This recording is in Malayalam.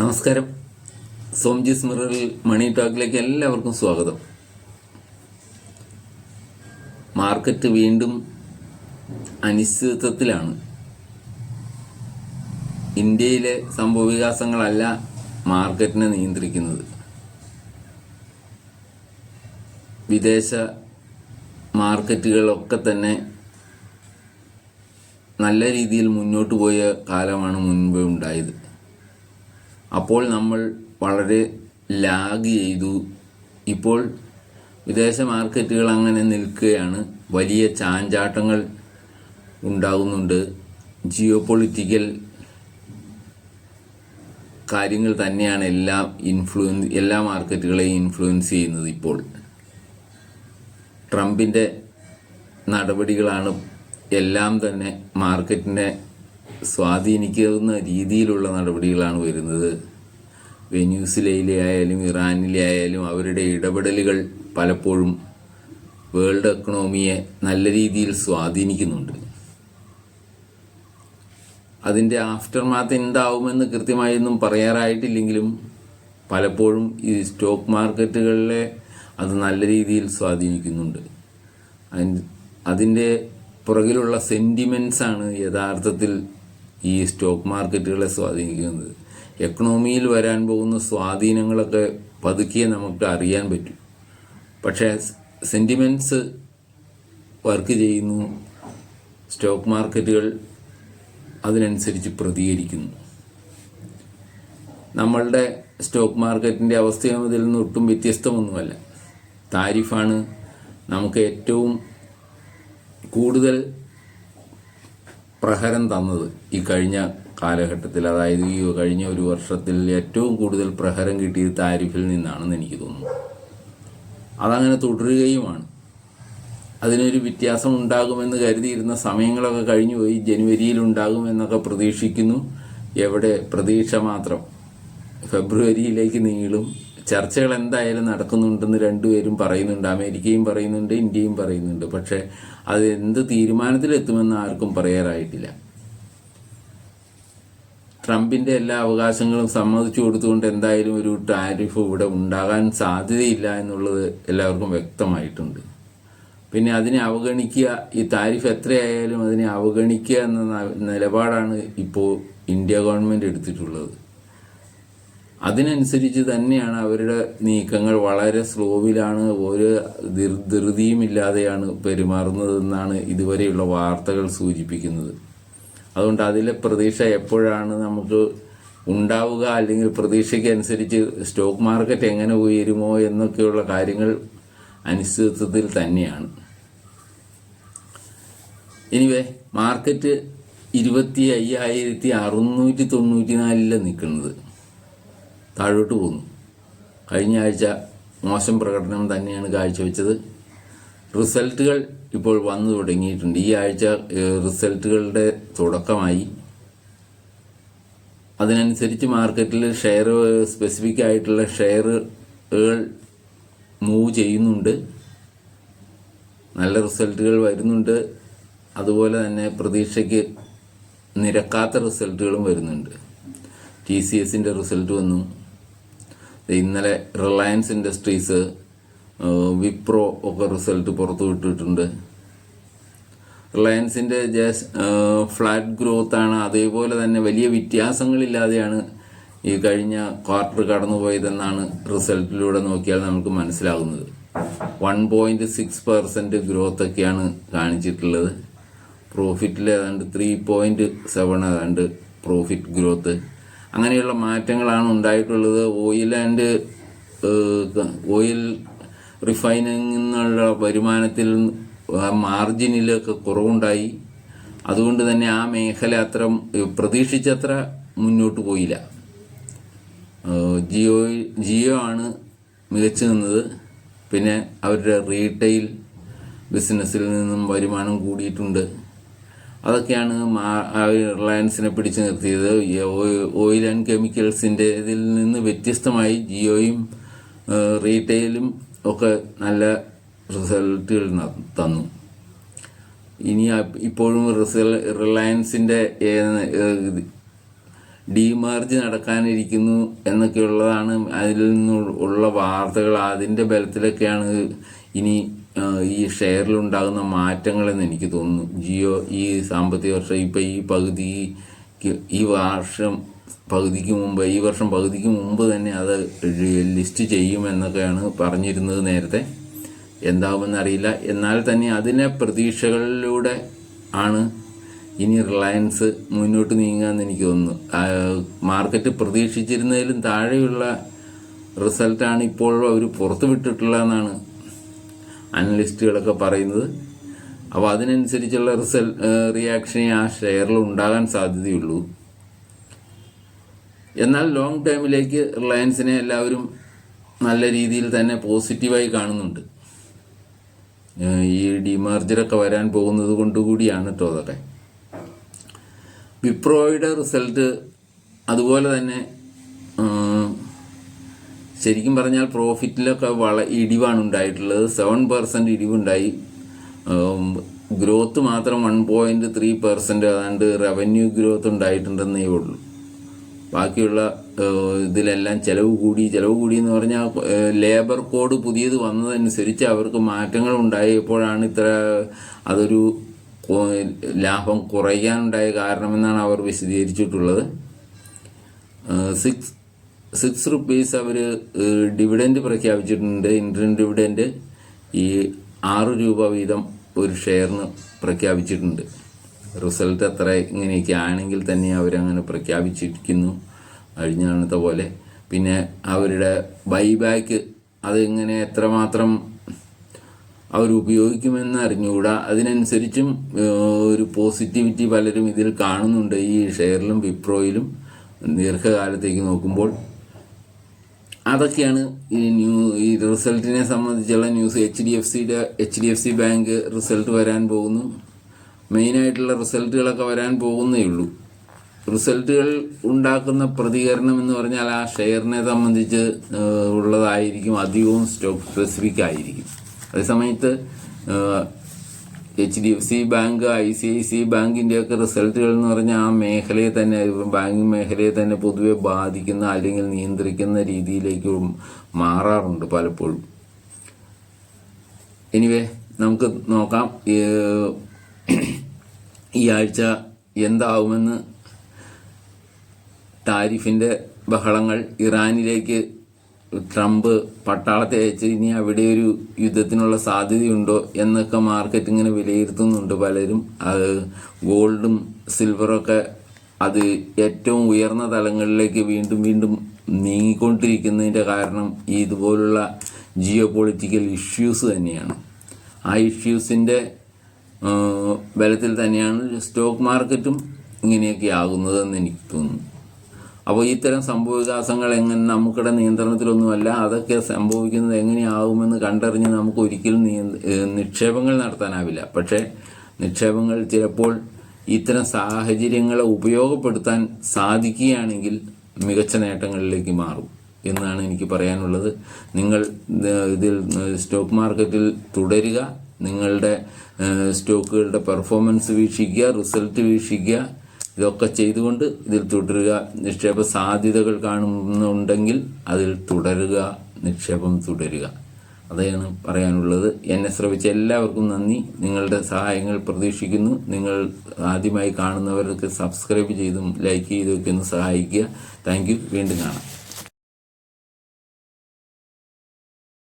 നമസ്കാരം. സോംജി മിററിൽ മണി ടോക്കിലേക്ക് എല്ലാവർക്കും സ്വാഗതം. മാർക്കറ്റ് വീണ്ടും അനിശ്ചിതത്വത്തിലാണ്. ഇന്ത്യയിലെ സംഭവവികാസങ്ങളല്ല മാർക്കറ്റിനെ നിയന്ത്രിക്കുന്നത്. വിദേശ മാർക്കറ്റുകളൊക്കെ തന്നെ നല്ല രീതിയിൽ മുന്നോട്ട് പോയ കാലമാണ് മുൻപ് ഉണ്ടായത്. അപ്പോൾ നമ്മൾ വളരെ ലാഗ് ചെയ്തു. ഇപ്പോൾ വിദേശ മാർക്കറ്റുകൾ അങ്ങനെ നിൽക്കുകയാണ്. വലിയ ചാഞ്ചാട്ടങ്ങൾ ഉണ്ടാകുന്നുണ്ട്. ജിയോ പൊളിറ്റിക്കൽ കാര്യങ്ങൾ തന്നെയാണ് എല്ലാ ഇൻഫ്ലുവൻസ് എല്ലാ മാർക്കറ്റുകളെയും ഇൻഫ്ലുവൻസ് ചെയ്യുന്നത് ഇപ്പോൾ. ട്രംപിന്റെ നടപടികളാണ് എല്ലാം തന്നെ മാർക്കറ്റിനെ സ്വാധീനിക്കുന്ന രീതിയിലുള്ള നടപടികളാണ് വരുന്നത്. വെന്യൂസിലയിലെ ആയാലും ഇറാനിലെ ആയാലും അവരുടെ ഇടപെടലുകൾ പലപ്പോഴും വേൾഡ് എക്കണോമിയെ നല്ല രീതിയിൽ സ്വാധീനിക്കുന്നുണ്ട്. അതിന്റെ ആഫ്റ്റർ മാത്ത് എന്താവുമെന്ന് കൃത്യമായൊന്നും പറയാറായിട്ടില്ലെങ്കിലും പലപ്പോഴും ഈ സ്റ്റോക്ക് മാർക്കറ്റുകളിലെ അത് നല്ല രീതിയിൽ സ്വാധീനിക്കുന്നുണ്ട്. അതിന്റെ പുറകിലുള്ള സെന്റിമെൻസാണ് യഥാർത്ഥത്തിൽ ഈ സ്റ്റോക്ക് മാർക്കറ്റുകളെ സ്വാധീനിക്കുന്നത്. എക്കണോമിയിൽ വരാൻ പോകുന്ന സ്വാധീനങ്ങളൊക്കെ പതുക്കിയെ നമുക്ക് അറിയാൻ പറ്റും. പക്ഷേ സെന്റിമെന്റ്സ് വർക്ക് ചെയ്യുന്നു സ്റ്റോക്ക് മാർക്കറ്റുകൾ അതിനനുസരിച്ച് പ്രതികരിക്കുന്നു. നമ്മളുടെ സ്റ്റോക്ക് മാർക്കറ്റിന്റെ അവസ്ഥയും ഇതിൽ നിന്ന് ഒട്ടും വ്യത്യസ്തമൊന്നുമല്ല. താരിഫാണ് നമുക്ക് ഏറ്റവും കൂടുതൽ പ്രഹരം തന്നത് ഈ കഴിഞ്ഞ കാലഘട്ടത്തിൽ. അതായത് ഈ കഴിഞ്ഞ ഒരു വർഷത്തിൽ ഏറ്റവും കൂടുതൽ പ്രഹരം കിട്ടിയത് താരിഫിൽ നിന്നാണെന്ന് എനിക്ക് തോന്നുന്നു. അതങ്ങനെ തുടരുകയുമാണ്. അതിനൊരു വ്യത്യാസം ഉണ്ടാകുമെന്ന് കരുതിയിരുന്ന സമയങ്ങളൊക്കെ കഴിഞ്ഞു പോയി. ജനുവരിയിൽ ഉണ്ടാകുമെന്നൊക്കെ പ്രതീക്ഷിക്കുന്നു. എവിടെ പ്രതീക്ഷ മാത്രം. ഫെബ്രുവരിയിലേക്ക് നീളും. ചർച്ചകൾ എന്തായാലും നടക്കുന്നുണ്ടെന്ന് രണ്ടുപേരും പറയുന്നുണ്ട്. അമേരിക്കയും പറയുന്നുണ്ട് ഇന്ത്യയും പറയുന്നുണ്ട്. പക്ഷേ അത് എന്ത് തീരുമാനത്തിലെത്തുമെന്ന് ആർക്കും പറയാറായിട്ടില്ല. ട്രംപിന്റെ എല്ലാ അവകാശങ്ങളും സമ്മതിച്ചു കൊടുത്തുകൊണ്ട് എന്തായാലും ഒരു ടാരിഫ് ഇവിടെ ഉണ്ടാകാൻ സാധ്യതയില്ല എന്നുള്ളത് എല്ലാവർക്കും വ്യക്തമായിട്ടുണ്ട്. പിന്നെ അതിനെ അവഗണിക്കുക ഈ താരിഫ് എത്രയായാലും അതിനെ അവഗണിക്കുക എന്ന നിലപാടാണ് ഇപ്പോൾ ഇന്ത്യ ഗവൺമെന്റ് എടുത്തിട്ടുള്ളത്. അതിനനുസരിച്ച് തന്നെയാണ് അവരുടെ നീക്കങ്ങൾ. വളരെ സ്ലോവിലാണ് ഒരു ധൃതിയും ധൃതിയുമില്ലാതെയാണ് പെരുമാറുന്നതെന്നാണ് ഇതുവരെയുള്ള വാർത്തകൾ സൂചിപ്പിക്കുന്നത്. അതുകൊണ്ട് അതിലെ പ്രതീക്ഷ എപ്പോഴാണ് നമുക്ക് ഉണ്ടാവുക അല്ലെങ്കിൽ പ്രതീക്ഷയ്ക്കനുസരിച്ച് സ്റ്റോക്ക് മാർക്കറ്റ് എങ്ങനെ ഉയരുമോ എന്നൊക്കെയുള്ള കാര്യങ്ങൾ അനിശ്ചിതത്വത്തിൽ തന്നെയാണ്. എനിവേ മാർക്കറ്റ് ഇരുപത്തി അയ്യായിരത്തി അറുന്നൂറ്റി തൊണ്ണൂറ്റി നാലിലാണ് നിൽക്കുന്നത്. താഴോട്ട് പോകുന്നു. കഴിഞ്ഞ ആഴ്ച മോശം പ്രകടനം തന്നെയാണ് കാഴ്ചവെച്ചത്. റിസൾട്ടുകൾ ഇപ്പോൾ വന്നു തുടങ്ങിയിട്ടുണ്ട്. ഈ ആഴ്ച റിസൾട്ടുകളുടെ തുടക്കമായി. അതിനനുസരിച്ച് മാർക്കറ്റിൽ ഷെയർ സ്പെസിഫിക് ആയിട്ടുള്ള ഷെയറുകൾ മൂവ് ചെയ്യുന്നുണ്ട്. നല്ല റിസൾട്ടുകൾ വരുന്നുണ്ട്. അതുപോലെ തന്നെ പ്രതീക്ഷയ്ക്ക് നിരക്കാത്ത റിസൾട്ടുകളും വരുന്നുണ്ട്. ടി സി എസിന്റെ റിസൾട്ട് വന്നു. ഇന്നലെ റിലയൻസ് ഇൻഡസ്ട്രീസ് വിപ്രോ ഒക്കെ റിസൾട്ട് പുറത്തു വിട്ടിട്ടുണ്ട്. റിലയൻസിന്റെ ജസ്റ്റ് ഫ്ലാറ്റ് ഗ്രോത്ത് ആണ് അതേപോലെ തന്നെ വലിയ വ്യത്യാസങ്ങളില്ലാതെയാണ് ഈ കഴിഞ്ഞ ക്വാർട്ടർ കടന്നുപോയതെന്നാണ് റിസൾട്ടിലൂടെ നോക്കിയാൽ നമുക്ക് മനസ്സിലാകുന്നത്. One point six percent growth ഒക്കെയാണ് കാണിച്ചിട്ടുള്ളത്. പ്രോഫിറ്റിൽ ഏതാണ്ട് ത്രീ പോയിന്റ് സെവൻ ഏതാണ്ട് പ്രോഫിറ്റ് ഗ്രോത്ത്. അങ്ങനെയുള്ള മാറ്റങ്ങളാണ് ഉണ്ടായിട്ടുള്ളത്. ഓയിൽ ആൻഡ് ഓയിൽ റിഫൈനിങ് എന്നുള്ള വരുമാനത്തിൽ മാർജിനിലൊക്കെ കുറവുണ്ടായി. അതുകൊണ്ട് തന്നെ ആ മേഖല അത്ര പ്രതീക്ഷിച്ചത്ര മുന്നോട്ട് പോയില്ല. ജിയോ ജിയോ ആണ് മികച്ചു നിന്നത്. പിന്നെ അവരുടെ റീറ്റെയിൽ ബിസിനസ്സിൽ നിന്നും വരുമാനം കൂടിയിട്ടുണ്ട്. അതൊക്കെയാണ് റിലയൻസിനെ പിടിച്ചു നിർത്തിയത്. ഓയിൽ ആൻഡ് കെമിക്കൽസിന്റെ ഇതിൽ നിന്ന് വ്യത്യസ്തമായി ജിയോയും റീറ്റെയിലും ഒക്കെ നല്ല റിസൾട്ടുകൾ തന്നു. ഇനി ഇപ്പോഴും റിസൽ റിലയൻസിന്റെ ഡിമാർജ് നടക്കാനിരിക്കുന്നു എന്നൊക്കെയുള്ളതാണ് അതിൽ നിന്നുള്ള വാർത്തകൾ. അതിന്റെ ബലത്തിലൊക്കെയാണ് ഇനി ഈ ഷെയറിലുണ്ടാകുന്ന മാറ്റങ്ങളെന്ന് എനിക്ക് തോന്നുന്നു. ജിയോ ഈ സാമ്പത്തിക വർഷം ഇപ്പം ഈ പകുതി ഈ വർഷം പകുതിക്ക് മുമ്പ് ഈ വർഷം പകുതിക്ക് മുമ്പ് തന്നെ അത് ലിസ്റ്റ് ചെയ്യുമെന്നൊക്കെയാണ് പറഞ്ഞിരുന്നത് നേരത്തെ. എന്താവുമെന്നറിയില്ല എന്നാൽ തന്നെ അതിനെ പ്രതീക്ഷകളിലൂടെ ആണ് ഇനി റിലയൻസ് മുന്നോട്ട് നീങ്ങുകയെന്ന് എനിക്ക് തോന്നുന്നു. മാർക്കറ്റ് പ്രതീക്ഷിച്ചിരുന്നതിലും താഴെയുള്ള റിസൾട്ടാണ് ഇപ്പോൾ അവർ പുറത്തുവിട്ടിട്ടുള്ളതെന്നാണ് അനലിസ്റ്റുകളൊക്കെ പറയുന്നത്. അപ്പോൾ അതിനനുസരിച്ചുള്ള റിസൾട്ട് റിയാക്ഷൻ ആ ഷെയറിൽ ഉണ്ടാകാൻ സാധ്യതയുള്ളൂ. എന്നാൽ ലോങ് ടേമിലേക്ക് റിലയൻസിനെ എല്ലാവരും നല്ല രീതിയിൽ തന്നെ പോസിറ്റീവായി കാണുന്നുണ്ട്. ഈ ഡിമാർജറൊക്കെ വരാൻ പോകുന്നത് കൊണ്ടുകൂടിയാണ് കേട്ടോ അതൊക്കെ. വിപ്രോയുടെ റിസൾട്ട് അതുപോലെ തന്നെ ശരിക്കും പറഞ്ഞാൽ പ്രോഫിറ്റിലൊക്കെ വള ഇടിവാണ് ഉണ്ടായിട്ടുള്ളത്. സെവൻ പെർസെന്റ് ഇടിവുണ്ടായി. ഗ്രോത്ത് മാത്രം വൺ പോയിന്റ് ത്രീ പെർസെന്റ് അതാണ്ട് റവന്യൂ ഗ്രോത്ത് ഉണ്ടായിട്ടുണ്ടെന്നേ ഉള്ളൂ. ബാക്കിയുള്ള ഇതിലെല്ലാം ചിലവ് കൂടി. ചിലവ് കൂടി എന്ന് പറഞ്ഞാൽ ലേബർ കോഡ് പുതിയത് വന്നതനുസരിച്ച് അവർക്ക് മാറ്റങ്ങൾ ഉണ്ടായപ്പോഴാണ് ഇത്ര അതൊരു ലാഭം കുറയാനുണ്ടായ കാരണമെന്നാണ് അവർ വിശദീകരിച്ചിട്ടുള്ളത്. സിക്സ് സിക്സ് റുപ്പീസ് അവർ ഡിവിഡൻഡ് പ്രഖ്യാപിച്ചിട്ടുണ്ട്. ഇൻട്രൻ ഡിവിഡൻഡ് ഈ ആറ് രൂപ വീതം ഒരു ഷെയറിന് പ്രഖ്യാപിച്ചിട്ടുണ്ട്. റിസൾട്ട് അത്ര ഇങ്ങനെയൊക്കെ ആണെങ്കിൽ തന്നെ അവരങ്ങനെ പ്രഖ്യാപിച്ചിരിക്കുന്നു. കഴിഞ്ഞ തവണത്തെ പോലെ. പിന്നെ അവരുടെ ബൈബാക്ക് അതെങ്ങനെ എത്രമാത്രം അവർ ഉപയോഗിക്കുമെന്ന് അറിഞ്ഞുകൂടാ. അതിനനുസരിച്ചും ഒരു പോസിറ്റിവിറ്റി പലരും ഇതിൽ കാണുന്നുണ്ട്. ഈ ഷെയറിലും വിപ്രോയിലും ദീർഘകാലത്തേക്ക് നോക്കുമ്പോൾ അതൊക്കെയാണ് ഈ ന്യൂ ഈ റിസൾട്ടിനെ സംബന്ധിച്ചുള്ള ന്യൂസ്. എച്ച് ഡി എഫ് സിയുടെ H D F C bank result വരാൻ പോകുന്നു. മെയിനായിട്ടുള്ള റിസൾട്ടുകളൊക്കെ വരാൻ പോകുന്നേ ഉള്ളൂ. റിസൾട്ടുകൾ ഉണ്ടാക്കുന്ന പ്രതികരണം എന്ന് പറഞ്ഞാൽ ആ ഷെയറിനെ സംബന്ധിച്ച് ഉള്ളതായിരിക്കും അധികവും സ്റ്റോക്ക് സ്പെസിഫിക് ആയിരിക്കും അതേസമയത്ത് H D F C bank I C I C ബാങ്കിന്റെയൊക്കെ റിസൾട്ടുകൾ എന്ന് പറഞ്ഞാൽ ആ മേഖലയെ തന്നെ ബാങ്കിങ് മേഖലയെ തന്നെ പൊതുവെ ബാധിക്കുന്ന അല്ലെങ്കിൽ നിയന്ത്രിക്കുന്ന രീതിയിലേക്ക് മാറാറുണ്ട് പലപ്പോഴും. എനിവേ നമുക്ക് നോക്കാം ഈ ആഴ്ച എന്താവുമെന്ന്. താരിഫിന്റെ ബഹളങ്ങൾ ഇറാനിലേക്ക് ട്രംപ് പട്ടാളത്തെ അയച്ച് ഇനി അവിടെ ഒരു യുദ്ധത്തിനുള്ള സാധ്യതയുണ്ടോ എന്നൊക്കെ മാർക്കറ്റ് ഇങ്ങനെ വിലയിരുത്തുന്നുണ്ട് പലരും. അത് ഗോൾഡും സിൽവറൊക്കെ അത് ഏറ്റവും ഉയർന്ന തലങ്ങളിലേക്ക് വീണ്ടും വീണ്ടും നീങ്ങിക്കൊണ്ടിരിക്കുന്നതിന്റെ കാരണം ഇതുപോലുള്ള ജിയോ പൊളിറ്റിക്കൽ ഇഷ്യൂസ് തന്നെയാണ്. ആ ഇഷ്യൂസിന്റെ ബലത്തിൽ തന്നെയാണ് സ്റ്റോക്ക് മാർക്കറ്റും ഇങ്ങനെയൊക്കെ ആകുന്നതെന്ന് എനിക്ക് തോന്നുന്നു. അപ്പോൾ ഇത്തരം സംഭവവികാസങ്ങൾ എങ്ങനെ നമുക്കിടെ നിയന്ത്രണത്തിലൊന്നുമല്ല അതൊക്കെ സംഭവിക്കുന്നത് എങ്ങനെയാവുമെന്ന് കണ്ടറിഞ്ഞ് നമുക്ക് ഒരിക്കലും നിക്ഷേപങ്ങൾ നടത്താനാവില്ല. പക്ഷേ നിക്ഷേപങ്ങൾ ചിലപ്പോൾ ഇത്തരം സാഹചര്യങ്ങളെ ഉപയോഗപ്പെടുത്താൻ സാധിക്കുകയാണെങ്കിൽ മികച്ച നേട്ടങ്ങളിലേക്ക് മാറും എന്നാണ് എനിക്ക് പറയാനുള്ളത്. നിങ്ങൾ ഇതിൽ സ്റ്റോക്ക് മാർക്കറ്റിൽ തുടരുക. നിങ്ങളുടെ സ്റ്റോക്കുകളുടെ പെർഫോമൻസ് വീക്ഷിക്കുക റിസൾട്ട് വീക്ഷിക്കുക. ഇതൊക്കെ ചെയ്തുകൊണ്ട് ഇതിൽ തുടരുക. നിക്ഷേപ സാധ്യതകൾ കാണുന്നുണ്ടെങ്കിൽ അതിൽ തുടരുക. നിക്ഷേപം തുടരുക. അതാണ് പറയാനുള്ളത്. എന്നെ ശ്രമിച്ച എല്ലാവർക്കും നന്ദി. നിങ്ങളുടെ സഹായങ്ങൾ പ്രതീക്ഷിക്കുന്നു. നിങ്ങൾ ആദ്യമായി കാണുന്നവർക്ക് സബ്സ്ക്രൈബ് ചെയ്തും ലൈക്ക് ചെയ്തും ഒക്കെ ഒന്ന് സഹായിക്കുക. താങ്ക് വീണ്ടും കാണാം.